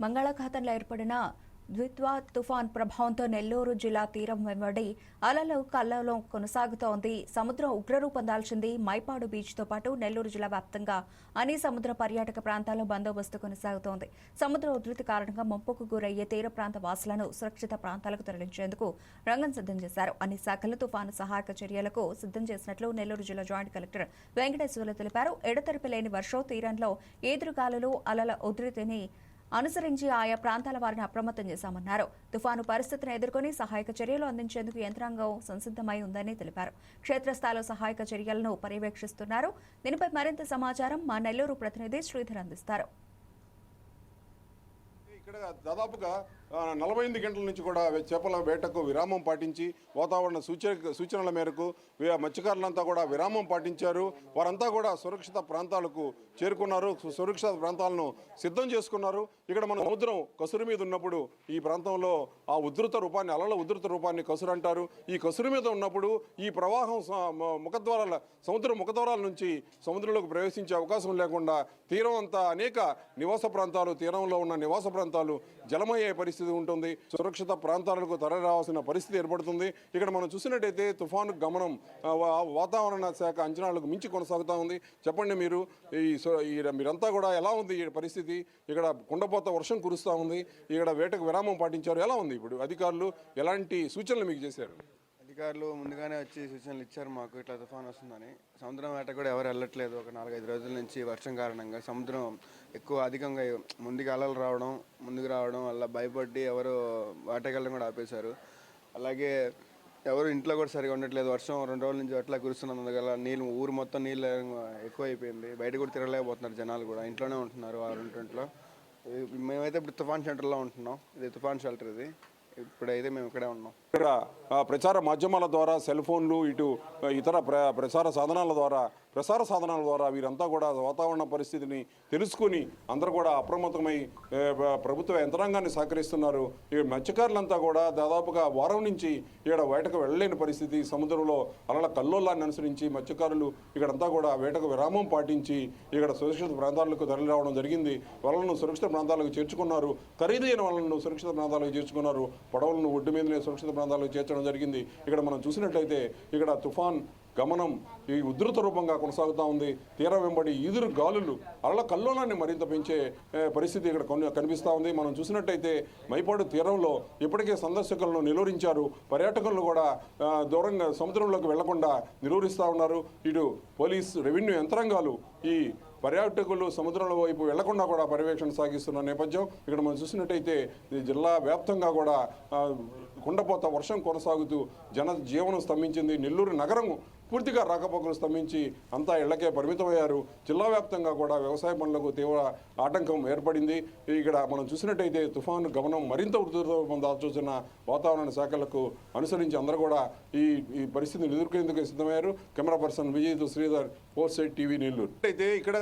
బంగాళాఖాతంలో ఏర్పడిన ద్విత్వా తుఫాన్ ప్రభావంతో నెల్లూరు జిల్లా తీరం వెంబడి అలలు కల్లలో కొనసాగుతోంది. సముద్రం ఉగ్రరూపం దాల్చింది. మైపాడు బీచ్తో పాటు నెల్లూరు జిల్లా వ్యాప్తంగా అన్ని సముద్ర పర్యాటక ప్రాంతాల్లో బందోబస్తు కొనసాగుతోంది. సముద్ర ఉధృతి కారణంగా ముంపుకు గురయ్యే తీర ప్రాంత వాసులను సురక్షిత ప్రాంతాలకు తరలించేందుకు రంగం సిద్ధం చేశారు. అన్ని శాఖలు తుఫాను సహాయక చర్యలకు సిద్ధం చేసినట్లు నెల్లూరు జిల్లా జాయింట్ కలెక్టర్ వెంకటేశ్వర్లు తెలిపారు. ఎడతెరిపి లేని వర్షం తీరంలో ఈదురుగాలులు అలల ఉధృతిని అనుసరించి ఆయా ప్రాంతాల వారిని అప్రమత్తం చేశామన్నారు. తుఫాను పరిస్థితిని ఎదుర్కొని సహాయక చర్యలు అందించేందుకు యంత్రాంగం సంసిద్ధమై ఉందని తెలిపారు. క్షేత్రస్థాయిలో సహాయక చర్యలను పర్యవేక్షిస్తున్నారు. దీనిపై మరింత సమాచారం మా నెల్లూరు ప్రతినిధి శ్రీధర్ అందిస్తారు. ఇక్కడ దాదాపుగా నలభై ఎనిమిది గంటల నుంచి కూడా చేపల వేటకు విరామం పాటించి వాతావరణ సూచన సూచనల మేరకు మత్స్యకారులంతా కూడా విరామం పాటించారు. వారంతా కూడా సురక్షిత ప్రాంతాలకు చేరుకున్నారు. సు- సురక్షిత ప్రాంతాలను సిద్ధం చేసుకున్నారు. ఇక్కడ మన సముద్రం కసురు మీద ఉన్నప్పుడు ఈ ప్రాంతంలో ఆ ఉధృత రూపాన్ని అలల ఉధృత రూపాన్ని కసురు అంటారు. ఈ కసురు మీద ఉన్నప్పుడు ఈ ప్రవాహం స- ముఖద్వారాల సముద్ర ముఖద్వారాల నుంచి సముద్రంలోకి ప్రవేశించే అవకాశం లేకుండా తీరం అంతా అనేక నివాస ప్రాంతాలు తీరంలో ఉన్న నివాస ప్రాంతాలు జలమయ్యే పరిస్థితి ఉంటుంది. సురక్షిత ప్రాంతాలకు తరలిరావాల్సిన పరిస్థితి ఏర్పడుతుంది. ఇక్కడ మనం చూసినట్టయితే తుఫాను గమనం వా- వాతావరణ శాఖ అంచనాలకు మించి కొనసాగుతూ ఉంది. చెప్పండి మీరు ఈ ఈ మీరంతా కూడా ఎలా ఉంది ఈ పరిస్థితి? ఇక్కడ కుండపోత వర్షం కురుస్తూ ఉంది. ఇక్కడ వేటకు విరామం పాటించారు. ఎలా ఉంది ఇప్పుడు? అధికారులు ఎలాంటి సూచనలు మీకు చేశారు? అధికారులు ముందుగానే వచ్చి సూచనలు ఇచ్చారు మాకు ఇట్లా తుఫాన్ వస్తుందని. సముద్రం వేట కూడా ఎవరు వెళ్ళట్లేదు. ఒక నాలుగైదు రోజుల నుంచి వర్షం కారణంగా సముద్రం ఎక్కువ అధికంగా ముందుకు అలలు రావడం ముందుకు రావడం వల్ల భయపడి ఎవరు వేటకెళ్ళడం కూడా ఆపేశారు. అలాగే ఎవరు ఇంట్లో కూడా సరిగా ఉండట్లేదు. వర్షం రెండు రోజుల నుంచి అట్లా కురుస్తున్నందువల్ల నీళ్ళు ఊరు మొత్తం నీళ్ళు ఎక్కువ అయిపోయింది బయట కూడా తిరగలేకపోతున్నారు జనాలు కూడా. ఇంట్లోనే ఉంటున్నారు వారు ఇంట్లో. మేమైతే ఇప్పుడు తుఫాన్ సెంటర్లో ఉంటున్నాం. ఇది తుఫాన్ షెల్టర్ ఇది. ఇప్పుడైతే మేము ఇక్కడే ఉన్నాం. ఇక్కడ ప్రచార మాధ్యమాల ద్వారా సెల్ ఫోన్లు ఇటు ఇతర ప్ర ప్రసార సాధనాల ద్వారా ప్రసార సాధనాల ద్వారా వీరంతా కూడా వాతావరణ పరిస్థితిని తెలుసుకుని అందరూ కూడా అప్రమత్తమై ప్రభుత్వ యంత్రాంగాన్ని సహకరిస్తున్నారు. ఈ మత్స్యకారులంతా కూడా దాదాపుగా వారం నుంచి ఇక్కడ వేటకు వెళ్ళలేని పరిస్థితి. సముద్రంలో అలల కల్లోలాన్ని అనుసరించి మత్స్యకారులు ఇక్కడంతా కూడా వేటకు విరామం పాటించి ఇక్కడ సురక్షిత ప్రాంతాలకు తరలి రావడం జరిగింది. వలలను సురక్షిత ప్రాంతాలకు చేర్చుకున్నారు. ఖరీదైన వలలను సురక్షిత ప్రాంతాలకు చేర్చుకున్నారు. పడవలను ఒడ్డు మీదనే సురక్షిత ప్రాంతాలకు చేర్చడం జరిగింది. ఇక్కడ మనం చూసినట్లయితే ఇక్కడ తుఫాన్ గమనం ఈ ఉధృత రూపంగా కొనసాగుతూ ఉంది. తీరం వెంబడి ఈదురు గాలులు అలల కల్లోలాన్ని మరింత పెంచే పరిస్థితి ఇక్కడ కొన్ని కనిపిస్తూ ఉంది. మనం చూసినట్టయితే మైపాడు తీరంలో ఇప్పటికే సందర్శకులను నిలువరించారు. పర్యాటకులను కూడా దూరంగా సముద్రంలోకి వెళ్ళకుండా నిలువరిస్తూ ఉన్నారు. ఇటు పోలీస్ రెవెన్యూ యంత్రాంగాలు ఈ పర్యాటకులు సముద్రంలో వైపు వెళ్ళకుండా కూడా పర్యవేక్షణ సాగిస్తున్న నేపథ్యం ఇక్కడ మనం చూసినట్టయితే ఈ జిల్లా వ్యాప్తంగా కూడా కుండపోత వర్షం కొనసాగుతూ జన జీవనం స్తంభించింది. నెల్లూరు నగరం పూర్తిగా రాకపోకలు స్తంభించి అంతా ఇళ్ళకే పరిమితమయ్యారు. జిల్లా వ్యాప్తంగా కూడా వ్యవసాయ పనులకు తీవ్ర ఆటంకం ఏర్పడింది. ఇక్కడ మనం చూసినట్టయితే తుఫాను గమనం మరింత ఉధృతం దాల్చొచ్చిన వాతావరణ శాఖలకు అనుసరించి అందరూ కూడా ఈ ఈ పరిస్థితిని ఎదుర్కొనేందుకు సిద్ధమయ్యారు. Camera person Vijay Sridhar four side TV Nellore. అయితే ఇక్కడ